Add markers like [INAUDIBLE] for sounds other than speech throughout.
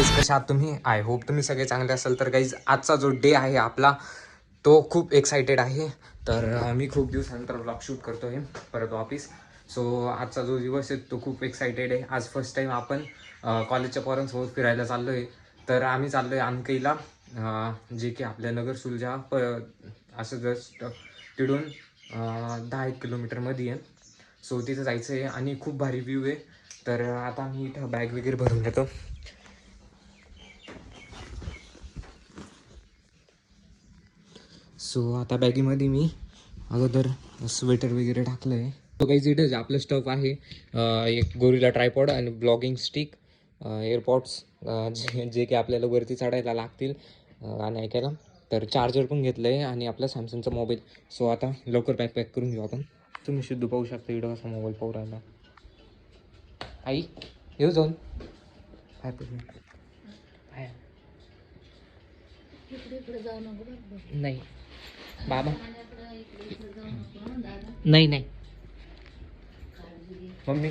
Guys कशा आहात तुम्ही? आय होप तुम्ही सगळे चांगले असाल. तर गाईज आजचा जो डे आहे आपला तो खूप एक्सायटेड आहे. तर मी खूप दिवसानंतर ब्लॉग शूट करतो आहे परत ऑफिस सो आजचा जो दिवस आहे तो खूप एक्सायटेड आहे. आज फर्स्ट टाईम आपण कॉलेजच्या पोरांसोबत फिरायला चाललो आहे तर आम्ही चाललो आहे आमकईला जे की आपल्या नगर सुलजा प असं जस्ट तिडून दहा एक किलोमीटरमध्ये आहे. सो तिथं जायचं आहे आणि खूप भारी व्ह्यू आहे. तर आता मी इथं बॅग वगैरे भरून घेतो. सो आता बॅगीमध्ये मी अगोदर स्वेटर वगैरे टाकलं आहे तो काही इथं आपलं स्टफ आहे एक गोरीला ट्रायपॉड आणि ब्लॉगिंग स्टिक एअरपॉड्स जे जे की आपल्याला वरती चढायला लागतील गाणं ऐकायला. तर चार्जर पण घेतलं आहे आणि आपला सॅमसंगचा मोबाईल सो आता लवकर पॅक पॅक करून घेऊ आपण. तुम्ही शुद्ध पाहू शकता इकडं कसा मोबाईल पाहू राहिला. आई येऊ जाऊन. काय पण काय नाही. बाबा नाही नाही मम्मी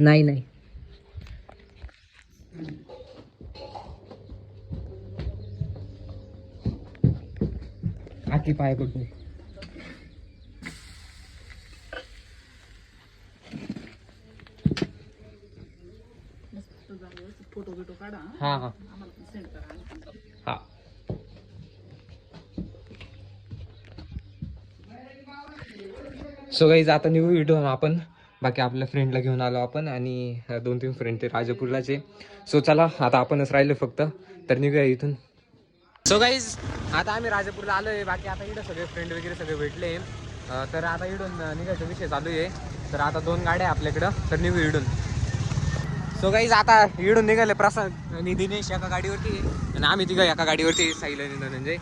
नाही नाही आखी पाय कुठून फोटो बिटो काढा हा हा आम्हाला सेंड करा हा सो गाईज आता निघू व्हिडिओ आपण. बाकी आपल्या फ्रेंडला घेऊन आलो आपण आणि दोन तीन फ्रेंड ते राजापूरलाचे. सो चला आता आपणच राहिलो फक्त. तर निघूया इथून. सो गाईज आता आम्ही राजापूरला आलो आहे बाकी आता इकडं सगळे फ्रेंड वगैरे सगळे भेटले. तर आता इडून अं, निघायचा विषय चालू आहे. तर आता दोन गाड्या आहे आपल्याकडं. तर निघू इडून सो गाईज आता इडून निघाले प्रसाद आणि दिनेश एका गाडीवरती. आणि आम्ही तिघं एका गाडीवरती आहे, साहिल आणि धनंजय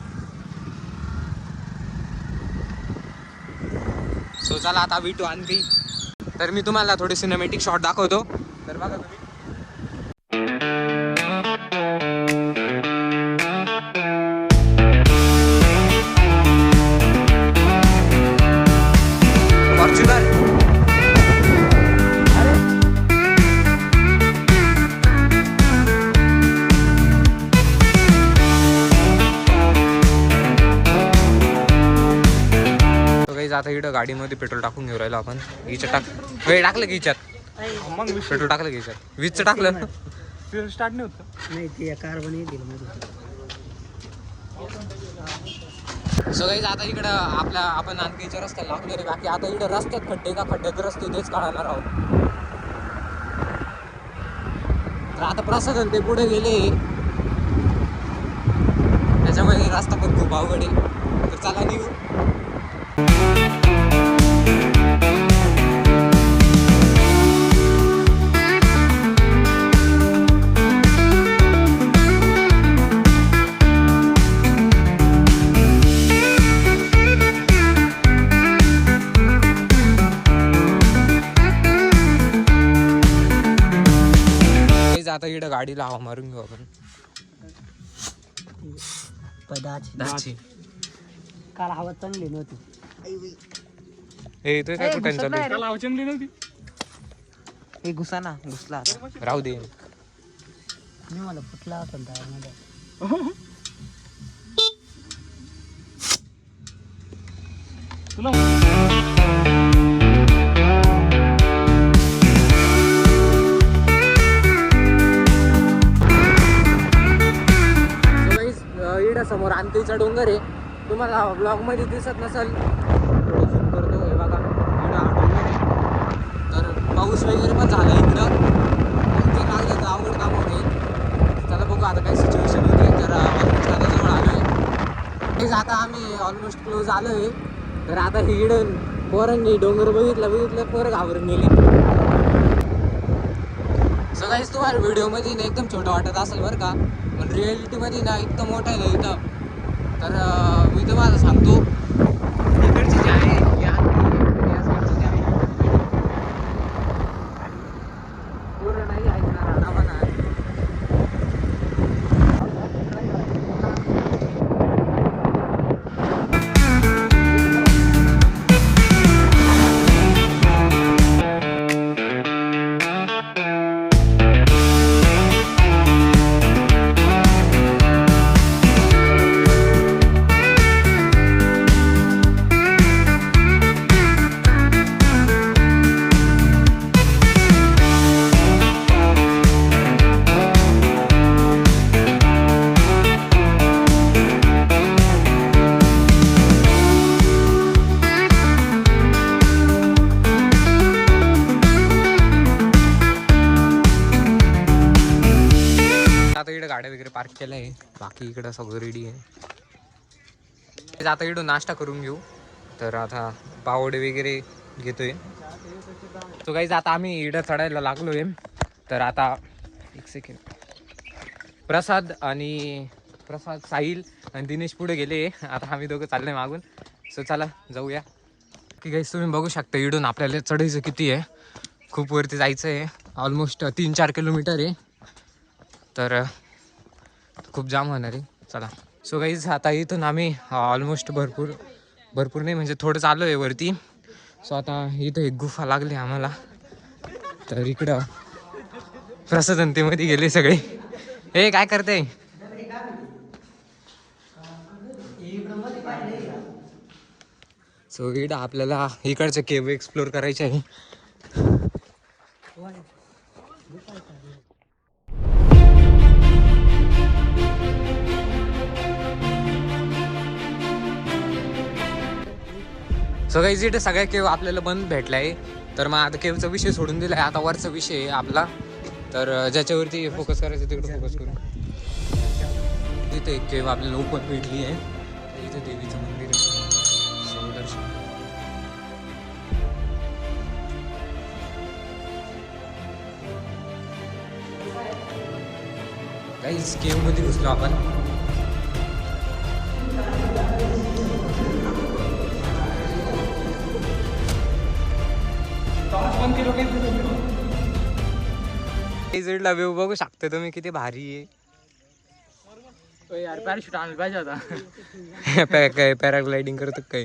सो चला आता भेटू आणखी. तर मी तुम्हाला थोडे सिनेमॅटिक शॉट दाखवतो. तर बघा तुम्ही. काही आता इकडं गाडीमध्ये पेट्रोल टाकून घेऊ राहिलो आपण. हिच्यात टाक. वेळ टाकलं की हिच्यात? मग पेट्रोल टाकलं की हिच्यात? वीजचं टाकलं? स्टार्ट नाही होत नाही ते कारबन येतील मध्ये सो काही आता इकडं. आपल्या आपण आणखीच्या रस्त्याला लागलो रे बाकी. आता इकडं रस्त्यात खड्डे का खड्ड्यात रस्ते तेच काढणार आहोत तर आता प्रसादन ते पुढे गेले. त्याच्यामुळे रस्ता पण खूप अवघड आहे. तर चला निघू. गाडीला हवा मारून घेऊ आपण. दाची काल हवा चांगली नव्हती. हे तो काय कुठं चालू आहे? त्याला अवचनली नव्हती. हे घुसा ना घुसला राहू दे. मी मला फुटला होता तुला डोंगर आहे. तुम्हाला ब्लॉगमध्ये दिसत नसेल थोडं करतो हे बघा. एवढा हा डोंगर आहे. तर पाऊस वगैरे पण झाला इकडं. ते लागलं तर आवड काम होते. त्याला बघू आता काय सिच्युएशन होते तर ऑलमोस्ट आता जवळ आलो आहे आता आम्ही ऑलमोस्ट क्लोज आलो आहे तर आता हिडन पोरांनी डोंगर बघितलं बघितलं पोरं घाबरून गेले. सगळ्याच तुम्हाला व्हिडिओमध्ये ना एकदम छोटं वाटत असेल बरं का. पण रिॲलिटीमध्ये ना इतकं मोठं आहे ना इथं. तर अं, मी तुम्हाला सांगतो पार्क केलं आहे बाकी इकडं सगळं रेडी आहे. आता इकडून नाश्ता करून घेऊ. तर आता पावडे वगैरे घेतोय. तो काही आता आम्ही इडं चढायला लागलो आहे तर आता एक सेकंड प्रसाद आणि प्रसाद साहिल आणि दिनेश पुढे गेले. आता आम्ही दोघं चाललोय मागून. सो चला जाऊया. की गाईस तुम्ही बघू शकता इडून आपल्याला चढायचं किती आहे. खूप वरती जायचं आहे ऑलमोस्ट तीन चार किलोमीटर आहे. तर खूप जाम होणार आहे. चला. सो काहीच आता इथून आम्ही ऑलमोस्ट भरपूर भरपूर नाही म्हणजे थोडं आलो आहे वरती. सो आता इथं एक गुफा लागली आम्हाला. तर इकडं प्रसादनतेमध्ये गेले सगळे. हे काय करते? सो इकडं आपल्याला इकडचं केव एक्सप्लोर करायचे आहे. सो काही इथे सगळ्या केव आपल्याला बंद भेटला आहे तर मग आता केवचा विषय सोडून दिला आहे आता वरचा विषय आहे आपला. तर ज्याच्यावरती फोकस करायचं तिकडे फोकस करू. तिथे एक केव आपल्याला ओपन भेटली आहे. इथे देवीचं मंदिर आहे. दर्शन काहीच केवमध्ये घुसलो आपण. इजडला व्यू बघू शकता तुम्ही किती भारी आहे. यार पॅराशूट आणलं पाहिजे आता [LAUGHS] पॅ- काय पॅराग्लायडिंग करतो काय?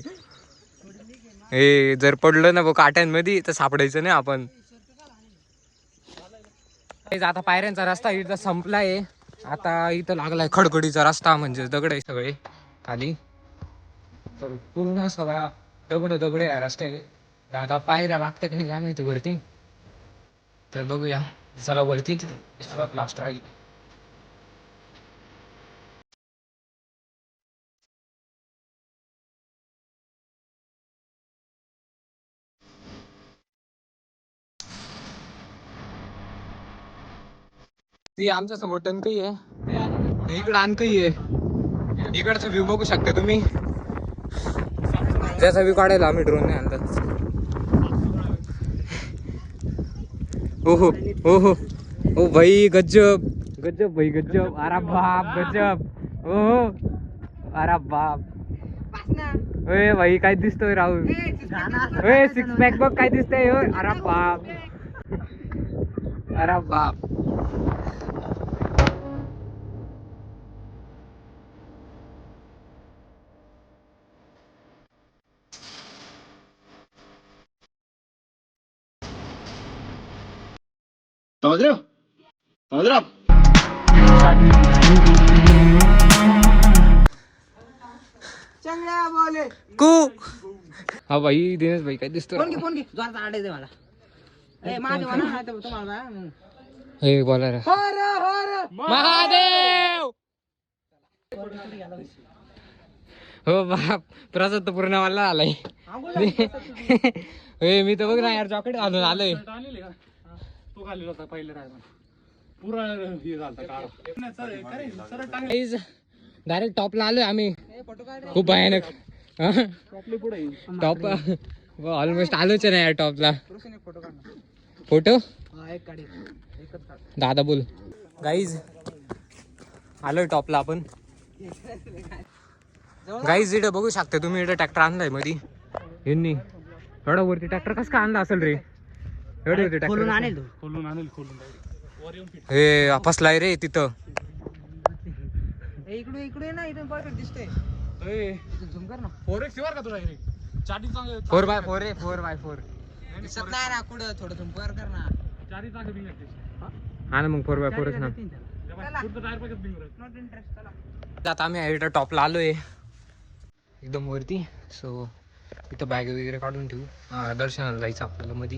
हे जर पडलं ना बघ काट्यांमध्ये तर सापडायचं नाही आपण. आता पायऱ्यांचा रस्ता इथं संपलाय. आता इथं लागलाय खडखडीचा रस्ता म्हणजे दगड आहे सगळे. खाली. तर पूर्ण सगळा दगड दगड आहे रस्ते आता पायऱ्या लागतात की काय माहिती वरती? तर बघूया. चला वरती. लास्ट राहील ती आमच्यासमोर टणकई आहे. इकडं आणकई आहे. इकडचा व्ह्यू बघू शकता तुम्ही. त्याचा व्ह्यू काढायला आम्ही ड्रोन नाही आणतात. हो हो हो हो ओ भाई गजब। गजब भाई गजब। अरे बाप गजब। ओहो। अरे बाप। ओए भाई काय दिसतोय राहुल? ओए सिक्स पॅक बघ काय दिसतंय अरे बाप. [LAUGHS] अरे बाप. हो हो आप कू. हा भाई दिनेश भाई काय दिसतो फोन घे जोरात आडायचं मला. ए माझे म्हणा नाही तर तुम्हाला. हे बोला रे. हो रे, हो रे. महादेव! हो बाप प्रसाद तर पूर्ण मला आलाय. आंघोळ? हे मी तर बघ ना यार जॉकेट घालून आलोय. तो खाली होता पहिलं राहायला पुरा हे झालता काळा. डायरेक्ट टॉपला आलोय आम्ही. खूप भयानक. टॉप ऑलमोस्ट [LAUGHS] आलोच नाही यार टॉपला फोटो हा दादा बोल. गाईज आलोय टॉपला आपण. गाईज इकडे बघू शकता तुम्ही इकडे ट्रॅक्टर आणलाय मधी. यांनी. एवढा वरती ट्रॅक्टर कसं काय आणला असेल रे? एवढे वरती खोलून ट्रॅक्टर आणेल तू. खोलून आणेल खोलून वर येऊन फिट. हे फसलाय रे तिथं. ए, इकडे इकडे ना इथून परफेक्ट दिसतोय. इथून झूम कर ना. फोर एक्स वर का तुला चारी चांगले four by four four by four. दिसत नाही ना कुठं थोडं झूम कर कर ना. चारी चांगले बिंग हा? ना मग फोर बाय फोरच ना. तीन झालं. पुढचं टायर पाहिजे बिंग Not interest, चला. आता आम्ही टॉपला आलोय. एकदम वरती. सो इथं बॅग वगैरे काढून ठेवू. दर्शनाला जायचं आपल्याला मधी.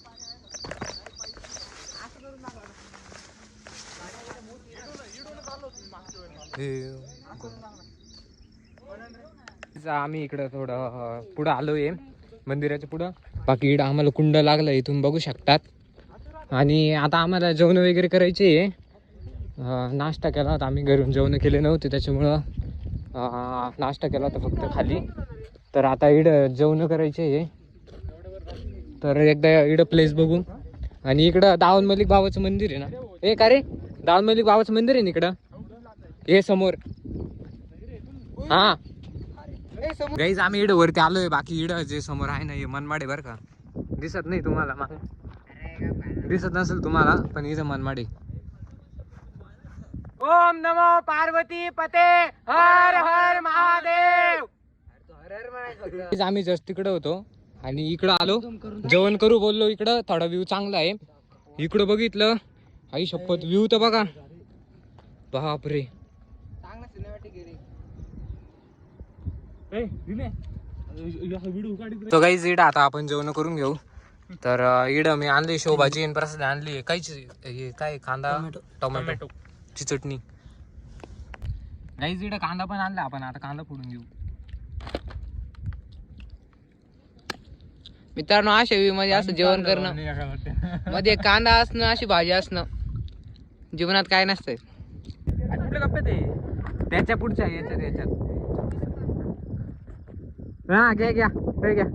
आम्ही इकडं थोडं पुढं पुढं आलोय. मंदिराच्या पुढं. बाकी इकडं आम्हाला कुंड लागलं इथून बघू शकतात. आणि आता आम्हाला जेवण वगैरे करायचे आहे. नाश्ता केला होता आम्ही घरून जेवण केले नव्हते त्याच्यामुळं नाश्ता केला होता फक्त खाली. तर आता इकडं जेवण करायचे आहे. तर एकदा इकडं प्लेस बघू. आणि इकडं दावण मलिक बाबाचं मंदिर आहे ना. ए का रे? दावण मलिक बाबाचं मंदिर आहे ना इकडं? हे समोर. हा. गाईज आम्ही इकडं वरती आलोय बाकी इकडं जे समोर आहे ना हे मनमाडे बरं का. दिसत नाही तुम्हाला मागे दिसत नसेल तुम्हाला पण इथं मनमाडे. ओम नमो पार्वती पते हर हर महादेव. आम्ही जस्ट तिकडे होतो आणि इकडं आलो. जेवण करू बोललो इकडं थोडा व्ह्यू चांगला आहे. इकडं बघितलं. आई शपथ व्ह्यू तर बघा. बापरे चांगला सिनेमॅटिक आहे रे ए दिने व्हिडिओ काढित तो काही इड आता आपण जेवण करून घेऊ. तर इड मी आणली शोभाजी आणि प्रसाद आणली. काहीच हे काय कांदा? टोमॅटो ची चटणी. गाईज इड कांदा पण आणला. आपण आता कांदा फोडून घेऊ. मित्रांनो अशा वेळी मध्ये असं जेवण करणं. मध्ये कांदा असणं अशी भाजी असणं. जीवनात काय नसतंय. कुठले कप्पे ते? त्याच्या पुढच्या याच्यात याच्यात हा घ्या घ्या हे घ्या.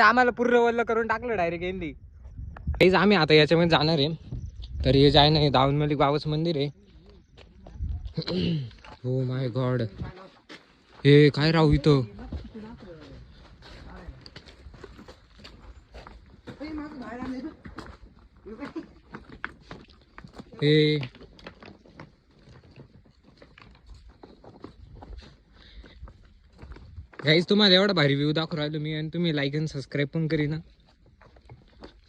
आम्हाला पूर्ण वल्ल करून टाकलं डायरेक्ट यांनी हेच आम्ही आता याच्यामध्ये जाणार आहे. तर हे जाय नाही ना दाऊन मलिक बाबाचं मंदिर आहे. हो माय गॉड हे काय राहू इथं? हे. गाईज तुम्हाला एवढा भारी व्ह्यू दाखवू राहिलो मी आणि तुम्ही लाईक आणि सबस्क्राईब पण करीना.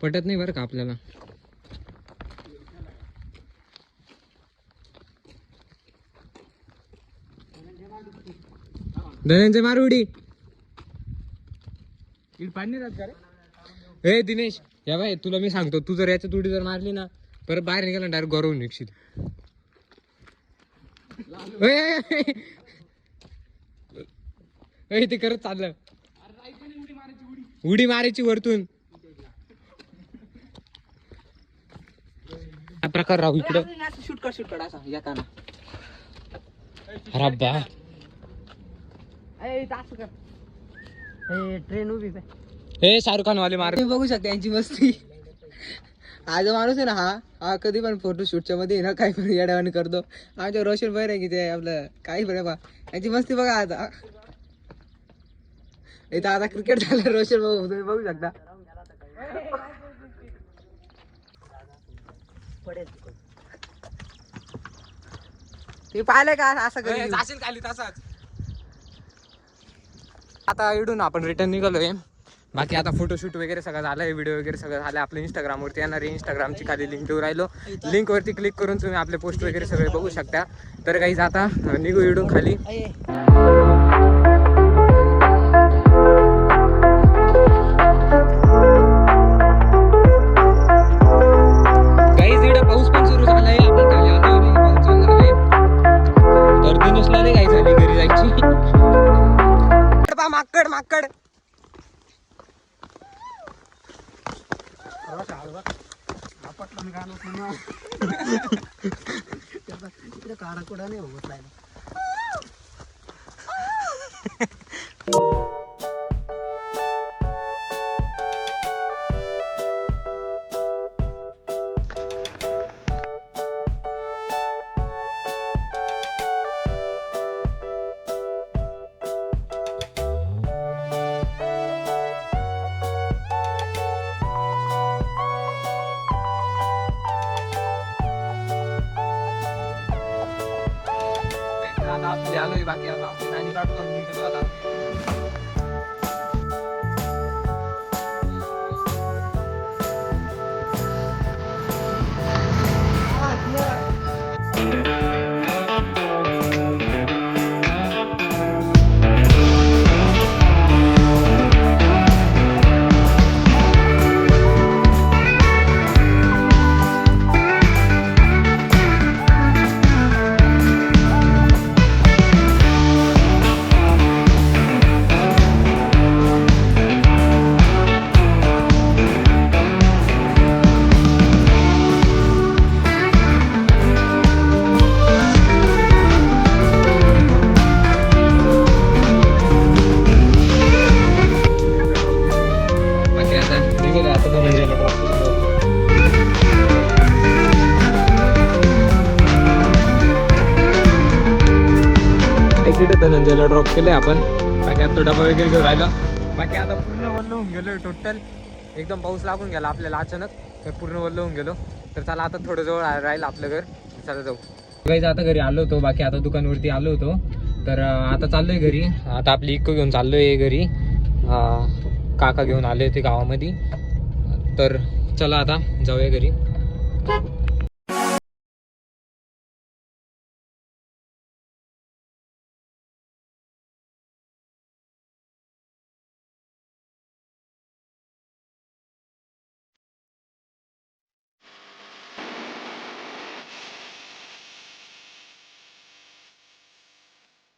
पटत नाही बरं का आपल्याला. धनंजय मारुडी. पाणी राहत का रे? दिनेश या बाय तुला मी सांगतो तू जर याच्या तुडी जर मारली ना परत बाहेर निघाला डायरेक्ट गौरवून निघशील. ते करत चाललं. उडी मारायची वरतून. प्रकार राहू इकडं. शूट कर शूट कर असा येताना ट्रेन उभी हे शाहरुख खान वाले मार. तुम्ही बघू शकता यांची मस्ती. हा जो माणूस आहे ना हा हा कधी पण फोटो शूटच्या मध्ये ना काही पण येड्यावानी करतो. आमच्या रोशन भैर आहे की ते आपलं काही पण आहे बा. यांची मस्ती बघा आता. इथं आता क्रिकेट झालं रोशन भाऊ तुम्ही बघू शकता. ते पाहिलंय का असं कधी? जाशील खाली तसाच. आता इडून आपण रिटर्न निघालोय. बाकी आता फोटोशूट वगैरे सगळं झालंय व्हिडिओ वगैरे सगळं झालं आपल्या इंस्टाग्रामवरती येणार आहे. इंस्टाग्रामची खाली लिंक देऊ राहिलो. लिंकवरती क्लिक करून तुम्ही आपले पोस्ट वगैरे सगळे बघू शकता. तर काही आता निघू इडून खाली. केलंय आपण. बाकी आता डबा वगैरे घेऊन राहिला. बाकी आता पूर्ण वल्ल होऊन गेलो टोटल एकदम पाऊस लागून गेला आपल्याला अचानक. तर पूर्ण वल्ल होऊन गेलो. तर चला आता थोडं जवळ राहील आपलं घर. चला जाऊ. काही आता घरी आलो होतो. बाकी आता दुकानवरती आलो होतो. तर आता चाललोय घरी. आता आपली इको घेऊन चाललोय घरी. काका घेऊन आले होते गावामध्ये. तर चला आता जाऊया घरी.